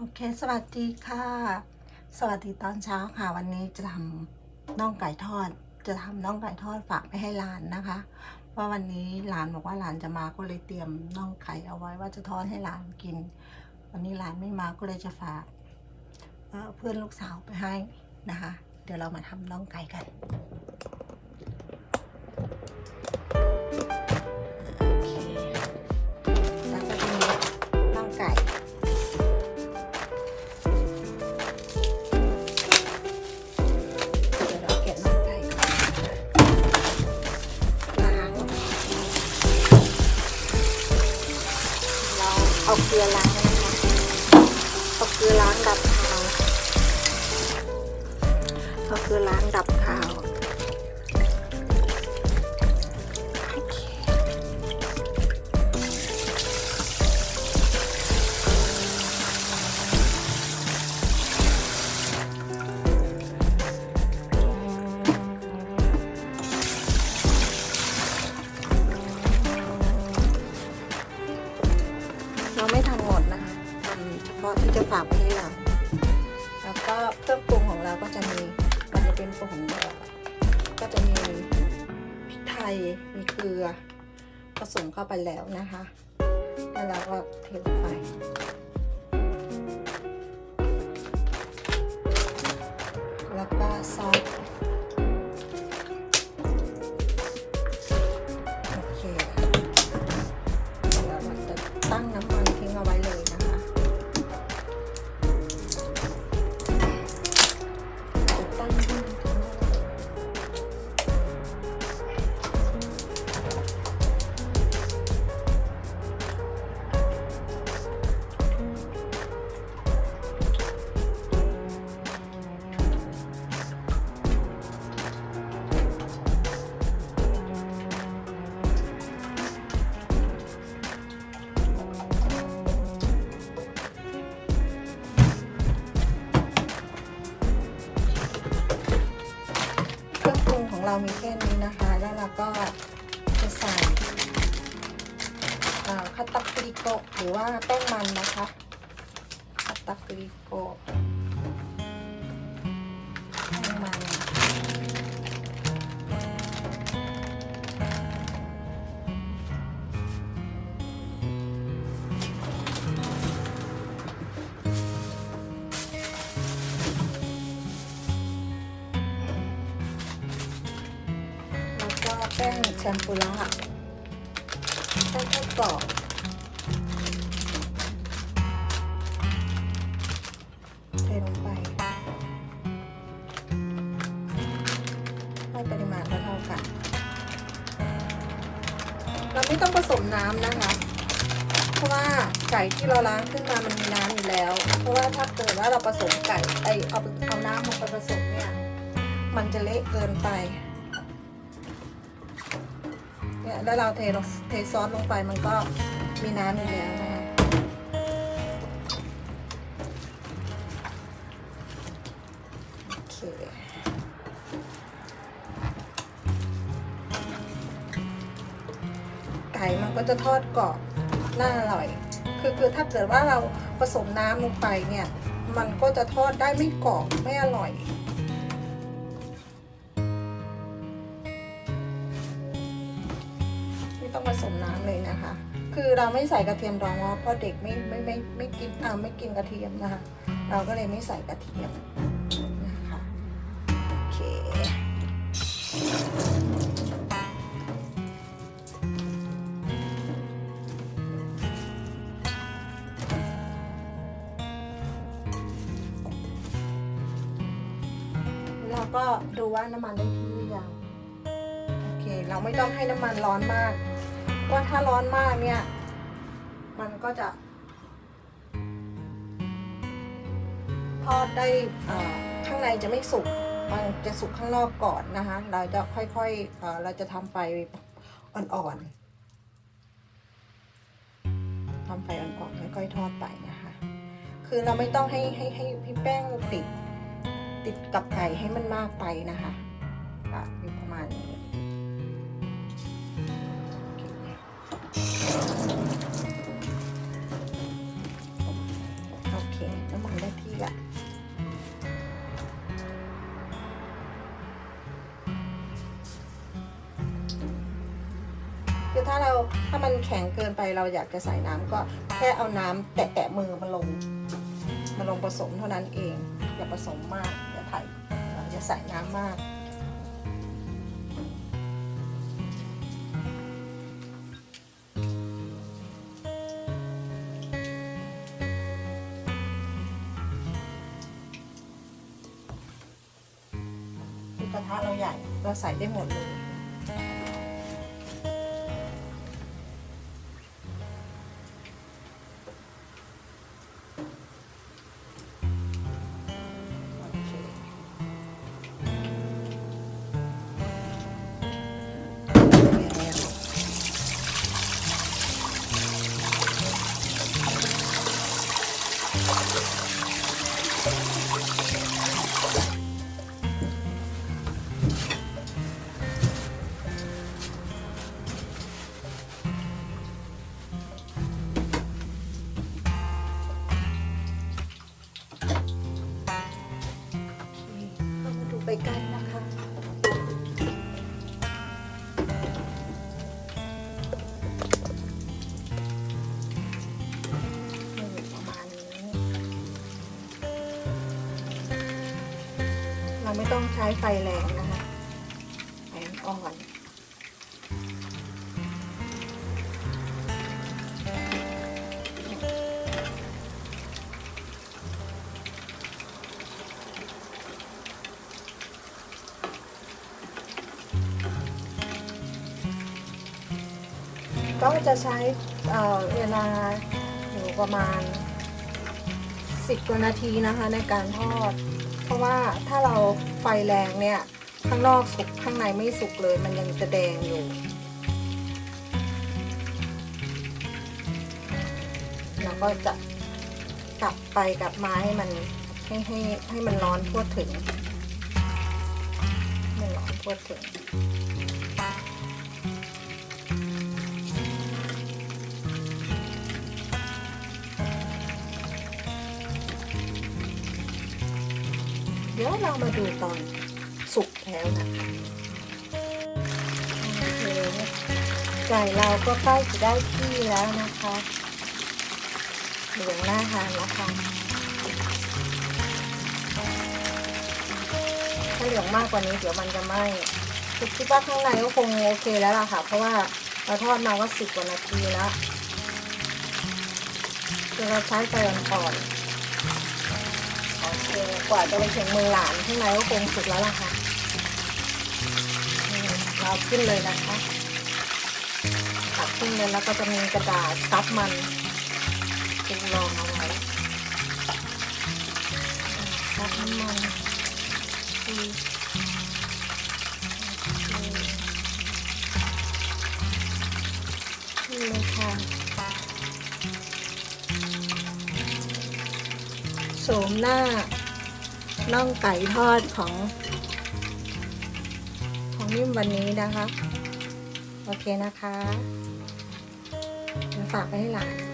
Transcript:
โอเค สวัสดีค่ะ สวัสดีตอนเช้าค่ะ วันนี้จะทำน่องไก่ทอด จะทำน่องไก่ทอดฝากไปให้หลานนะคะ ว่าวันนี้หลานบอกว่าหลานจะมาก็เลยเตรียมน่องไก่เอาไว้ว่าจะทอดให้หลานกิน วันนี้หลานไม่มาก็เลยจะฝากเอ่อเพื่อนลูกสาวไปให้นะคะ เดี๋ยวเรามาทำน่องไก่กัน เอาเกลือล้างนะคะเอาเกลือล้างดับขาวเอาเกลือล้างดับขาว ให้เรา แล้วก็เครื่องปรุงของเราก็จะมีมันจะเป็นผงก็จะมีพริกไทยมีเกลือผสมเข้าไปแล้วนะคะ แล้วเราก็เทลงไป แล้วก็จะใส่คาตตักริโกหรือว่าแป้งมันนะคะคาตตักริโก แล้วก็แป้งแชมพูระแป้งทอดกรอบเทลงไปให้ปริมาณเท่ากัน เราไม่ต้องผสมน้ำนะคะ เพราะว่าไก่ที่เราล้างขึ้นมามันมีน้ำอยู่แล้ว เพราะว่าถ้าเกิดว่าเราผสมไก่ไอเอาเอาน้ำมาผสมเนี่ย มันจะเละเกินไป เนี่ยแล้วเราเทลงเทซอสลงไปมันก็มีน้ำอยู่แล้วนะคะโอเคไก่มันก็จะทอดกรอบน่าอร่อย คือคือถ้าเกิดว่าเราผสมน้ำลงไปเนี่ย มันก็จะทอดได้ไม่กรอบไม่อร่อย ผสมน้ำเลยนะคะ คือเราไม่ใส่กระเทียมดองเพราะเด็กไม่ไม่ไม่ไม่กินอ่าไม่กินกระเทียมนะคะ เราก็เลยไม่ใส่กระเทียมนะคะโอเคแล้วก็ดูว่าน้ำมันได้ที่หรือยังโอเค เราไม่ต้องให้น้ำมันร้อนมาก ว่าถ้าร้อนมากเนี่ย มันก็จะ ทอดได้ข้างในจะไม่สุก มันจะสุกข้างนอกก่อนนะคะ เราจะค่อยๆเราจะทำไฟอ่อนๆทำไฟอ่อนๆค่อยๆทอดไปนะคะ คือเราไม่ต้องให้ให้ให้พี่แป้งติดติดกับไก่ให้มันมากไปนะคะอะอยู่ประมาณนี้ เราถ้ามันแข็งเกินไปเราอยากจะใส่น้ำก็แค่เอาน้ำแตะๆมือมาลงมาลงผสมเท่านั้นเอง อย่าผสมมากอย่าไผ่อย่าใส่น้ำมากกระทะเราใหญ่เราใส่ได้หมดเลย ช้ไฟแรงนะคะไฟอ่อนก็จะใช้เเวลาอยู่ประมาณ 10กว่านาทีนะคะในการทอด เพราะว่าถ้าเราไฟแรงเนี่ย ข้างนอกสุกข้างในไม่สุกเลย มันยังจะแดงอยู่เราก็จะกลับไปกลับมาให้มันให้ให้ให้มันร้อนทั่วถึงให้มันร้อนทั่วถึง เดี๋ยวเรามาดูตอนสุกแล้วนะคะโอเคไก่เราก็ใกล้จะได้ที่แล้วนะคะเหลืองหน่าทานแล้วค่ะถ้าเหลืองมากกว่านี้เดี๋ยวมันจะไหม้คิดว่าข้างในก็คงโอเคแล้วล่ะค่ะ เพราะว่าเราทอดมาก็สิบกว่านาทีแล้วเดี๋ยวเราใช้ไฟอ่อนๆ กว่าจะไปถึงมือหลานข้างในก็คงสุกแล้วล่ะค่ะเราขึ้นเลยนะคะตักขึ้นเลยแล้วก็จะมีกระดาษซับมันตึงรองเอาไว้ซับน้ำมันอืมโอเคนี่เลยค่ะโสมหน้า น่องไก่ทอดของ ของนิ่มวันนี้นะคะ โอเคนะคะฝากไปให้หลาน